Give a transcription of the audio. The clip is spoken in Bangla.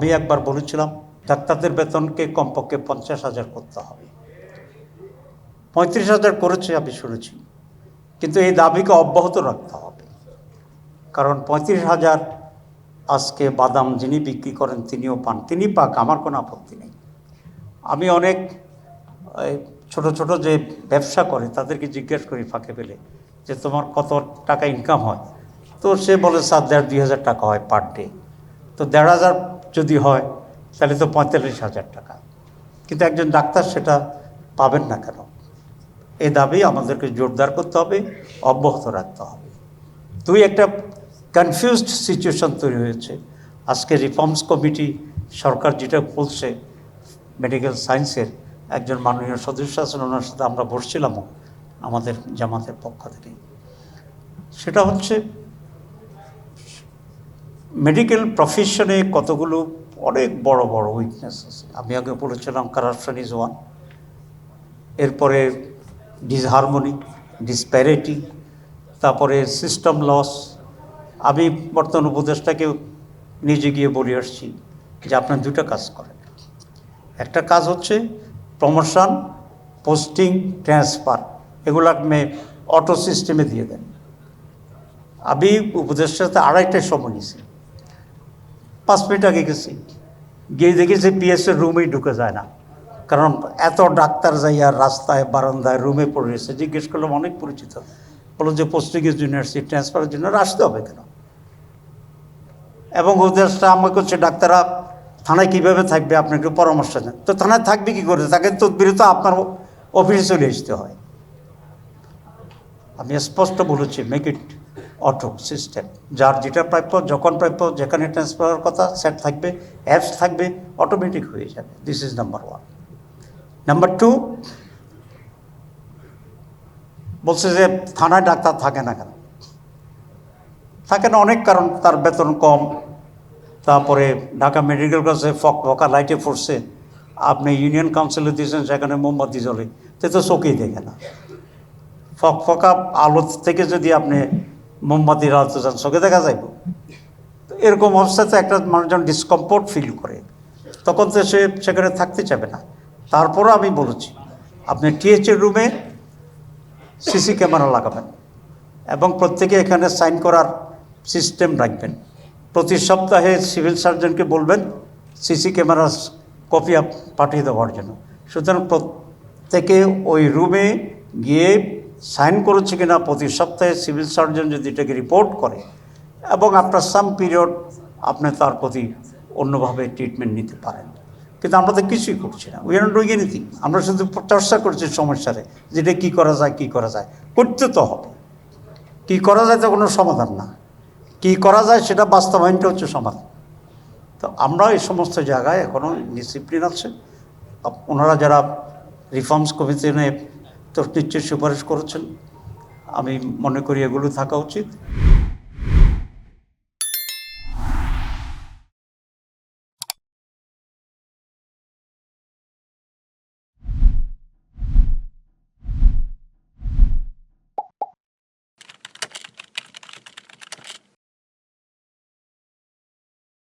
আমি একবার বলেছিলাম ডাক্তারদের বেতনকে কমপক্ষে পঞ্চাশ হাজার করতে হবে। পঁয়ত্রিশ হাজার করেছে আমি শুনেছি, কিন্তু এই দাবিকে অব্যাহত রাখতে হবে। কারণ পঁয়ত্রিশ হাজার আজকে বাদাম যিনি বিক্রি করেন তিনিও পান, তিনি পাক, আমার কোনো আপত্তি নেই। আমি অনেক ছোট ছোট যে ব্যবসা করে, তাদেরকে জিজ্ঞেস করি ফাঁকে পেলে যে তোমার কত টাকা ইনকাম হয়? তো সে বলে স্যার দেড় দুই হাজার টাকা হয় পার ডে তো দেড় হাজার যদি হয়, তাহলে তো পঁয়তাল্লিশ হাজার টাকা। কিন্তু একজন ডাক্তার সেটা পাবেন না কেন? এই দাবি আমাদেরকে জোরদার করতে হবে, অব্যাহত রাখতে হবে। দুই, একটা কনফিউজড সিচুয়েশন তৈরি হয়েছে। আজকে রিফর্মস কমিটি সরকার যেটা বলছে মেডিকেল সায়েন্সের একজন মাননীয় সদস্য আছেন, ওনার সাথে আমরা বসছিলামও আমাদের জামাতের পক্ষ থেকে। সেটা হচ্ছে মেডিকেল প্রফেশনে কতগুলো অনেক বড় বড় উইকনেস আছে। আমি আগে বলেছিলাম কারাপশন ইজ ওয়ান এরপরে ডিসহারমোনি ডিসপ্যারিটি তারপরে সিস্টেম লস আমি বর্তমান উপদেশটাকে নিজে গিয়ে বলে আসছি যে আপনার দুটো কাজ করেন। একটা কাজ হচ্ছে প্রমোশন পোস্টিং ট্রান্সফার এগুলো আপনি অটো সিস্টেমে দিয়ে দেন। আমি উপদেষ্টার সাথে আড়াইটায় সময় নিয়েছি। পাঁচ মিনিট আগে গেছি। গিয়ে দেখেছি পিএসের রুমেই ঢুকে যায় না। কারণ এত ডাক্তার যাইয়া রাস্তায়, বারান্দায় রুমে পড়ে রয়েছে। জিজ্ঞেস করলাম, অনেক পরিচিত? বলল যে পোস্টিংয়ের ইউনিভার্সিটি ট্রান্সফারের জন্য আসতে হবে কেন? এবং উপদেশটা আমাকে হচ্ছে, ডাক্তাররা থানায় কীভাবে থাকবে? আপনি একটু পরামর্শ দেন। তো থানায় থাকবে কী করে? তাকে তদবিরে তো আপনার অফিসে চলে আসতে হয়। আমি স্পষ্ট বলেছি মেক ইট অটো সিস্টেম যার যেটা প্রাপ্য, যখন প্রাপ্য, যেখানে ট্রান্সফার হওয়ার কথা সেট থাকবে অ্যাপস থাকবে অটোমেটিক হয়ে যাবে। This is number one number two বলছে যে থানায় ডাক্তার থাকে না কেন? থাকে না অনেক কারণ, তার বেতন কম, তারপরে ঢাকা মেডিকেল কলেজে ফক ফকা লাইটে পড়ছে আপনি ইউনিয়ন কাউন্সিলে দিয়েছেন, সেখানে মোমবাতি জ্বলে তে তো চোখেই দেখে না। ফক ফকা আলো থেকে যদি আপনি মোমবাতির যান চোখে দেখা যাইব। তো এরকম অবস্থাতে একটা মানুষজন ডিসকমফোর্ট ফিল করে। তখন তো সে সেখানে থাকতে চাবে না। তারপরও আমি বলেছি, আপনি টিএচের রুমে সিসি ক্যামেরা লাগাবেন এবং প্রত্যেকে এখানে সাইন করার সিস্টেম রাখবেন। প্রতি সপ্তাহে সিভিল সার্জনকে বলবেন সিসি ক্যামেরার কপি পাঠিয়ে দেওয়ার জন্য। সুতরাং প্রত্যেকে ওই রুমে গিয়ে সাইন করেছে কিনা প্রতি সপ্তাহে সিভিল সার্জন যদি এটাকে রিপোর্ট করে, এবং আফটার সাম পিরিয়ড আপনি তার প্রতি অন্যভাবে ট্রিটমেন্ট নিতে পারেন। কিন্তু আমরা তো কিছুই করছি না। উই আর ডুইং এনিথিং আমরা শুধু চর্চা করছি সমস্যারে, যেটা কী করা যায়, কী করা যায়। করতে তো হবে। কী করা যায় তো কোনো সমাধান না। কী করা যায় সেটা বাস্তবায়নটা হচ্ছে সমাধান। তো আমরা এই সমস্ত জায়গায় এখনও ডিসিপ্লিন আছে। ওনারা যারা রিফর্মস কমিশনে তো নিশ্চয়ই সুপারিশ করেছেন। আমি মনে করি এগুলো থাকা উচিত।